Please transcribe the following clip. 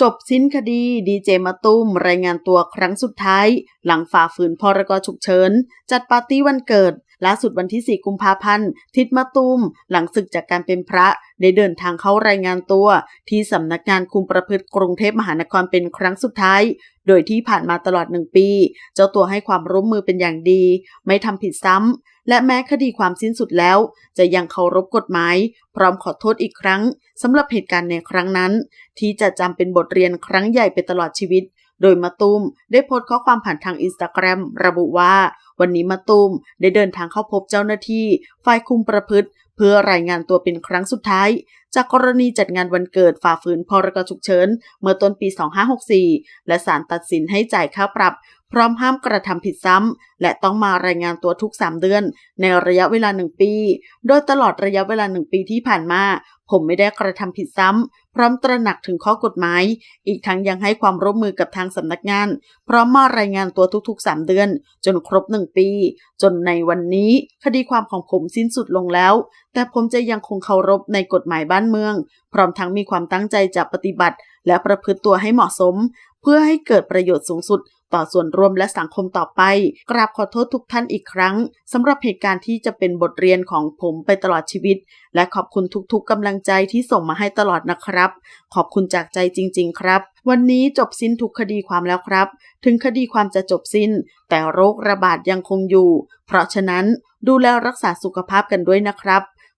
จบสิ้นคดีดีเจมาตุ้มรายงานตัวครั้งสุดท้าย หลังฝ่าฝืนพรกฉุกเฉิน จัดปาร์ตี้วันเกิด ล่าสุดวันที่ 4 กุมภาพันธ์ ทิดมาตุม หลังศึกจากการเป็นพระ ได้เดินทางเข้ารายงานตัว ที่สำนักงานคุมประพฤติกรุงเทพมหานครเป็นครั้งสุดท้าย โดยที่ผ่านมาตลอดหนึ่งปี เจ้าตัวให้ความร่วมมือเป็นอย่างดี ไม่ทำผิดซ้ำ และแม้คดีความสิ้นสุดแล้ว จะยังเคารพกฎหมาย พร้อมขอโทษอีกครั้งสำหรับเหตุการณ์ในครั้งนั้น ที่จะจำเป็นบทเรียนครั้งใหญ่ไปตลอดชีวิต โดยมาตุ้มได้โพสต์ข้อความผ่านทางอินสตาแกรมระบุว่า วันนี้มาตุ้มได้เดินทางเข้าพบเจ้าหน้าที่ฝ่ายคุมประพฤติ เพื่อรายงานตัวเป็นครั้งสุดท้าย จากกรณีจัดงานวันเกิดฝ่าฝืนพรกฉุกเฉินเมื่อต้นปี 2564 และศาลตัดสินให้จ่ายค่าปรับ พร้อมห้ามกระทำผิดซ้ำ และต้องมารายงานตัวทุก 3 เดือน ในระยะเวลา 1 ปี โดยตลอดระยะเวลา 1 ปีที่ผ่านมา ผมไม่ได้กระทำผิดซ้ำ พร้อมตระหนักถึงข้อกฎหมาย อีกทั้งยังให้ความร่วมมือกับทางสำนักงาน พร้อมมารายงานตัวทุกๆ 3 เดือน จนครบ 1 ปี จนในวันนี้คดีความของผมสิ้นสุดลงแล้ว แต่ผมจะยังคงเคารพในกฎหมายบ้านเมือง พร้อมทั้งมีความตั้งใจจะปฏิบัติ และประพฤติตัวให้เหมาะสม เพื่อให้เกิดประโยชน์สูงสุดต่อส่วนรวมและสังคมต่อไป กราบขอโทษทุกท่านอีกครั้งสำหรับเหตุการณ์ที่จะเป็นบทเรียนของผมไปตลอดชีวิต และขอบคุณทุกๆกำลังใจที่ส่งมาให้ตลอดนะครับ ขอบคุณจากใจจริง ๆ ครับ วันนี้จบสิ้นทุกคดีความแล้วครับ ถึงคดีความจะจบสิ้น แต่โรคระบาดยังคงอยู่ เพราะฉะนั้นดูแลรักษาสุขภาพกันด้วยนะครับ